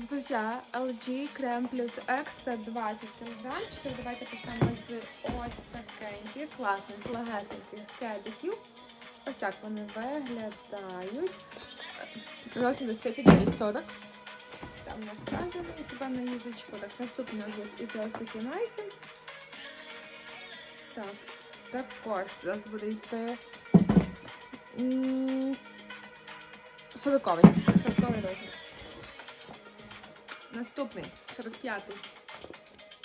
Взуття LG Крем плюс Екстра 20 кг. Давайте почнемо з ось такеньких класних легесеньких кедиків. Ось так вони виглядають. Розмір 39,40. Там у нас і тебе на язичку. Так, наступний у нас іде ось такі найки. Так, також зараз буде йти 40-й. 40-й розмір. Наступний 45-й.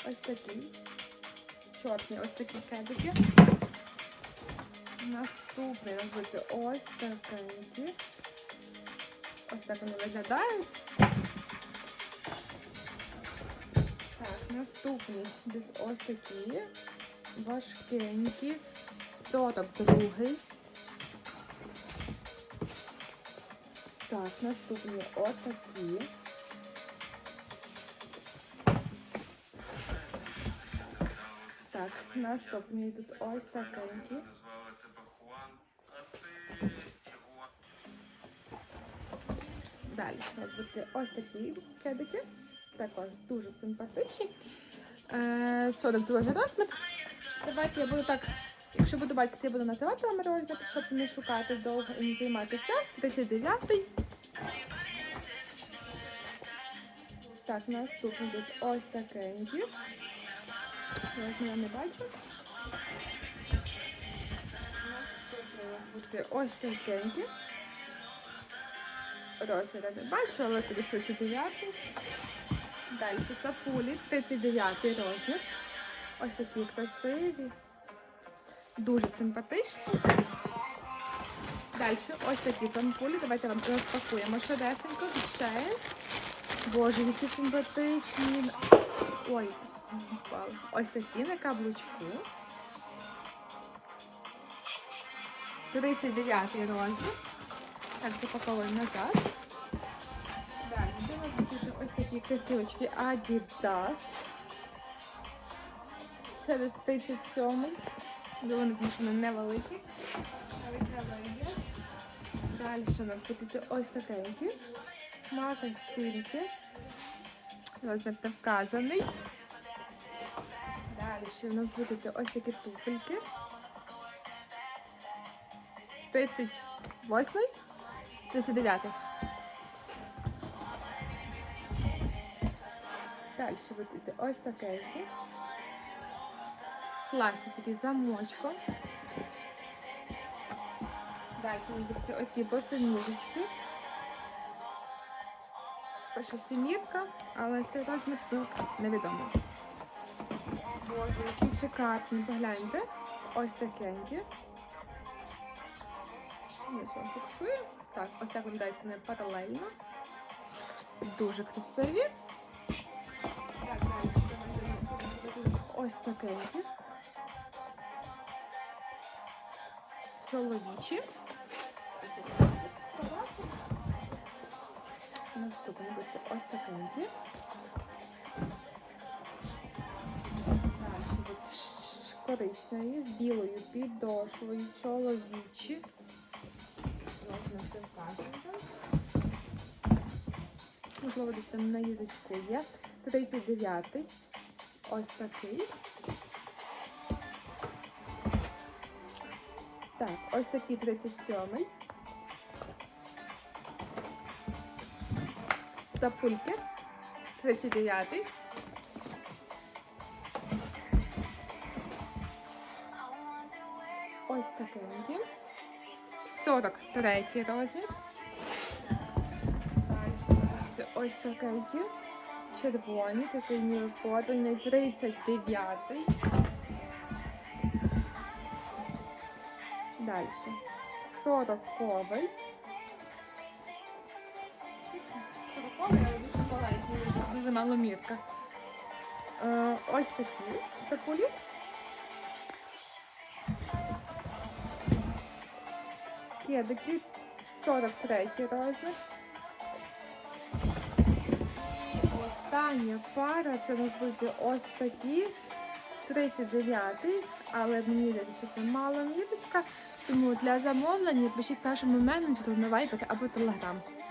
Ось такий. Чорний, ось такі кедики. Наступний у ось такенькі. Ось так вони виглядають. Так, наступний десь ось такі. Важкенькі. 42. Так, наступні отакі. Так, наступні тут ось такенькі. Назвали тебе Хуан, а ти його. Далі у нас будуть ось такі кедики. Також дуже симпатичні. Е, 42 розмір. Давайте я буду так, якщо буду бачити, я буду називати вам розмір, щоб не шукати довго і не займати час. 39-й. Так, наступний тут ось такенькі. Розмір я не бачу. Буде ось такенькі. Розмір я не бачу, але це десь 39. Далі сапулі, 39 розмір. Ось такі красиві. Дуже симпатичні. Далі ось такі пампулі. Давайте вам розпакуємо швидесенько. Ще. Боже, які симпатичні. Ой, впали. Ось такі на каблучку. 39 розмір. Так, запаковуємо назад. Далі, у нас ось такі кросівочки Adidas. Це десь 37-й. Доволі, тому що вони невеликі. Але це вийде. Далі у нас будуть ось такенькі. Мата сірки. Розмір вказаний. Ще у нас будуть ось такі туфельки. 38-й. 39-й. Далі будуть ось такенькі. Класні такі замочком. Далі будуть оці босоніжечки. Пише сімірка, але цей розмір тут невідомий. Боже, які шикарні, погляньте. Ось такенькі. Вам фіксую. Так, ось так виглядають вони паралельно. Дуже красиві. Ось такенькі. Чоловічі. Коричневі з білою підошвою, чоловічі. Можливо, десь там на язичку є. 39-й. Ось такий. Так, ось такий 37-й. Тапульки. 39-й. 43 розмір. Це ось такенькі. Червоні, такий ніби подвійний, 39-й. Далі. 40-й. 40-й, але дуже маленький, дуже маломірка. Е, ось такі такулі. Кедики 43 розмір. Остання пара це у нас ось такі 39-й, але мені здається, що це мало міточка. Тому для замовлення пишіть нашому менеджеру на Viber або Telegram.